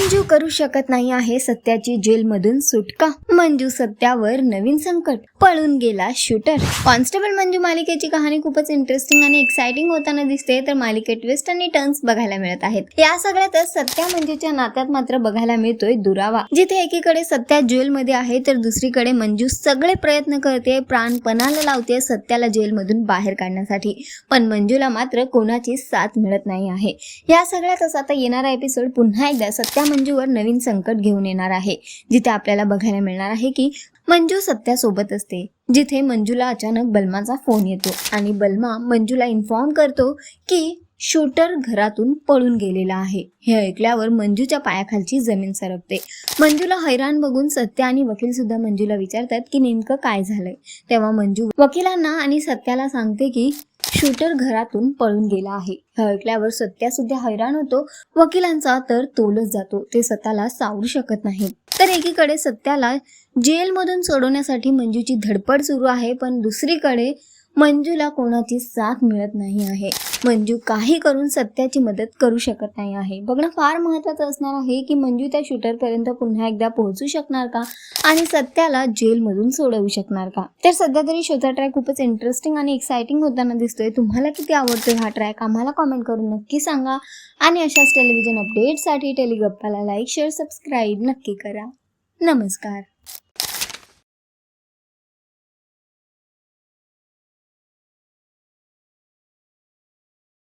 मंजू करू शकत नाही आहे सत्याची जेलमधून सुटका. मंजू सत्यावर नवीन संकट. पळून गेला शूटर. कॉन्स्टेबल मंजू मालिकेची कहाणी खूपच इंटरेस्टिंग आणि एक्साइटिंग होताना दिसते तर मालिकेत ट्विस्ट आणि टर्न्स बघायला मिळत आहेत. या सगळ्यातच सत्या मंजूच्या नात्यात मात्र बघायला मिळतोय दुरावा. जिथे एकीकडे सत्या जेलमध्ये आहे तर दुसरीकडे मंजू सगळे प्रयत्न करते प्राणपणाला लावते सत्याला जेलमधून बाहेर काढण्यासाठी. पण मंजूला मात्र कोणाची साथ मिळत नाही आहे. या सगळ्यातच आता येणारा एपिसोड पुन्हा एकदा सत्या मंजूवर नवीन संकट घेऊन येणार आहे. जिथे आपल्याला बघायला मिळणार आहे की मंजू सत्यासोबत असते. जिथे मंजूला अचानक बलमाचा फोन येतो आणि बलमा मंजूला इन्फॉर्म करतो की शूटर घरातून पळून गेलेला आहे. हे ऐकल्यावर मंजूच्या पायाखालची जमीन सरकते. मंजूला हैराण बघून सत्या आणि वकील सुद्धा मंजूला विचारतात की नेमकं काय झालंय? तेव्हा मंजू वकिलांना आणि सत्याला सांगते की शूटर घरातून पळून गेला आहे. हे ऐकल्यावर सत्या सुद्धा हैराण होतो. वकिलांचा तर तोलच जातो. ते स्वतःला सावरू शकत नाही. तर एकीकडे सत्याला जेलमधून सोडवण्यासाठी मंजूची धडपड सुरू आहे पण दुसरीकडे मंजूला कोणाची साथ मिळत नाही आहे. मंजू काही करून सत्याची मदत करू शकत नाही आहे. बघणं फार महत्त्वाचं असणार आहे की मंजू त्या शूटरपर्यंत पुन्हा एकदा पोहोचू शकणार का? आणि सत्याला जेलमधून सोडवू शकणार का? तर सध्या तरी शोचा ट्रॅक खूपच इंटरेस्टिंग आणि एक्सायटिंग होताना दिसतोय. तुम्हाला किती आवडतोय हा ट्रॅक आम्हाला कॉमेंट करून नक्की सांगा. आणि अशाच टेलिव्हिजन अपडेटसाठी टेलिगप्पाला लाईक शेअर सबस्क्राईब नक्की करा. नमस्कार.